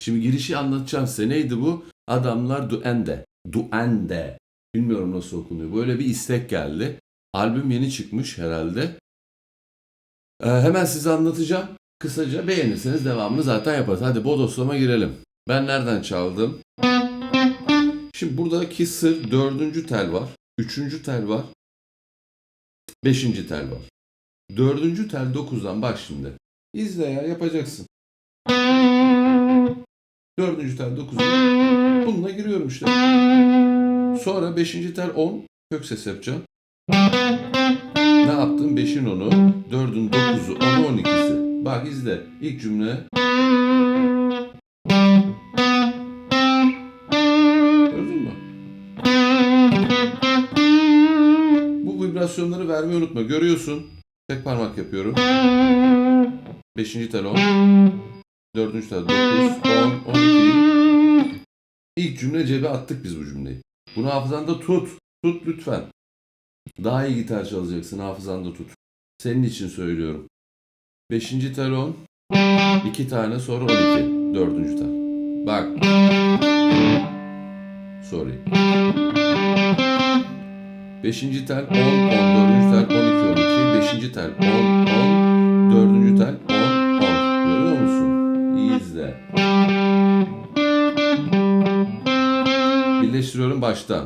Şimdi girişi anlatacağım size. Neydi bu? Adamlar duende. Duende. Bilmiyorum nasıl okunuyor. Böyle bir istek geldi. Albüm yeni çıkmış herhalde. Ee, hemen size anlatacağım. Kısaca beğenirseniz devamını zaten yaparız. Hadi bodoslama girelim. Ben nereden çaldım? Şimdi buradaki sır dördüncü tel var. Üçüncü tel var. Beşinci tel var. Dördüncü tel dokuzdan bak şimdi. İzle ya yapacaksın. Dördüncü tel dokuzdan. Bununla giriyorum işte. Sonra beşinci tel on. Kök ses yapacağım. Ne yaptım? Beşin onu. Dördün dokuzu. Onu on ikisi. Bak izle. İlk cümle. Gördün mü? Bu vibrasyonları vermeyi unutma. Görüyorsun. Tek parmak yapıyorum. Beşinci tel 10. Dördüncü tel 9, 10, 12. İlk cümle cebe attık biz bu cümleyi. Bunu hafızanda tut. Tut lütfen. Daha iyi gitar çalacaksın hafızanda tut. Senin için söylüyorum. Beşinci tel 10. iki tane sonra 12. Dördüncü tel. Bak. Sorry. Beşinci tel 10, 10, dördüncü tel 12, 12, beşinci tel 10, 10, dördüncü tel 10, 10. Görüyor musun? İyi izle. Birleştiriyorum baştan.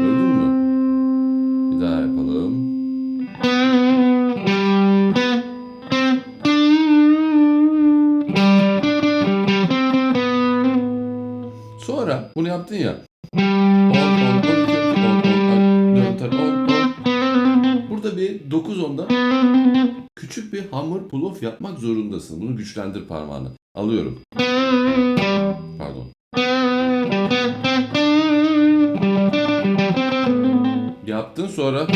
Gördün mü? Bir daha yapalım. Sonra bunu yaptın ya. 9-10'da küçük bir hamur pull-off yapmak zorundasın. Bunu güçlendir parmağını. Alıyorum. Pardon. Yaptın sonra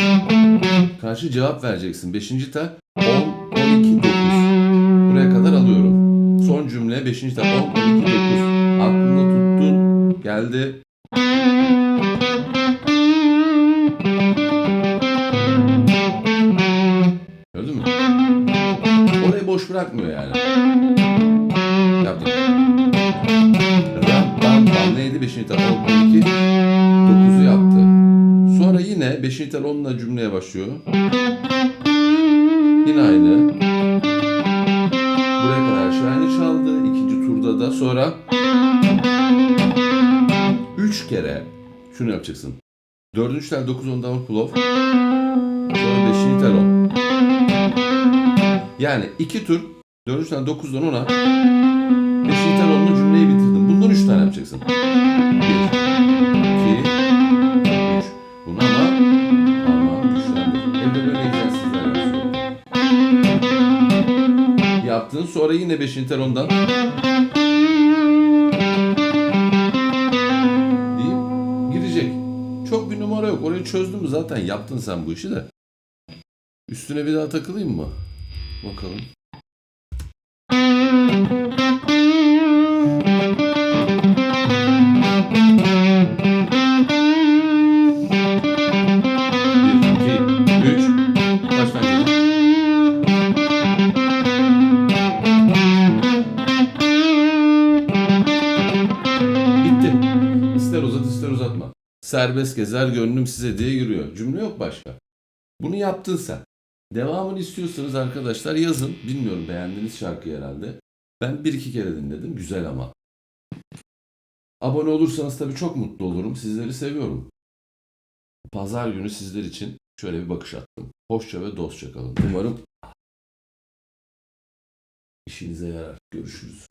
karşı cevap vereceksin. Beşinci tel 10, 12, 9. Buraya kadar alıyorum. Son cümle beşinci tel 10, 12, 9. Aklında tuttun. Geldi. Boş bırakmıyor yani. Yaptım. Ram, bam, bam. Neydi? 5. tel 10, 12, 9'u yaptı. Sonra yine 5. tel 10'la cümleye başlıyor. Yine aynı. Buraya kadar şahane çaldı. İkinci turda da sonra 3 kere şunu yapacaksın. Dördüncü tel 9 ondan pull off. Sonra beşinci tel 10. Yani iki tur dördüncü tel 9'dan 10'a beşinci tel 10'la cümleyi bitirdin. Bundan 3 tane yapacaksın. 1 2 3 Bunu ama parmağını güçlendir. Evde böyle egzersizler yapıyorsun. Yaptın sonra yine 5. tel ondan deyip girecek. Çok bir numara yok. Orayı çözdün mü zaten yaptın sen bu işi de. Üstüne bir daha takılayım mı? Bakalım. Serbest gezer gönlüm size diye giriyor. Cümle yok başka. Bunu yaptın sen. Devamını istiyorsanız arkadaşlar yazın. Bilmiyorum beğendiğiniz şarkı herhalde. Ben bir iki kere dinledim. Güzel ama. Abone olursanız tabii çok mutlu olurum. Sizleri seviyorum. Pazar günü sizler için şöyle bir bakış attım. Hoşça ve dostça kalın. Umarım işinize yarar. Görüşürüz.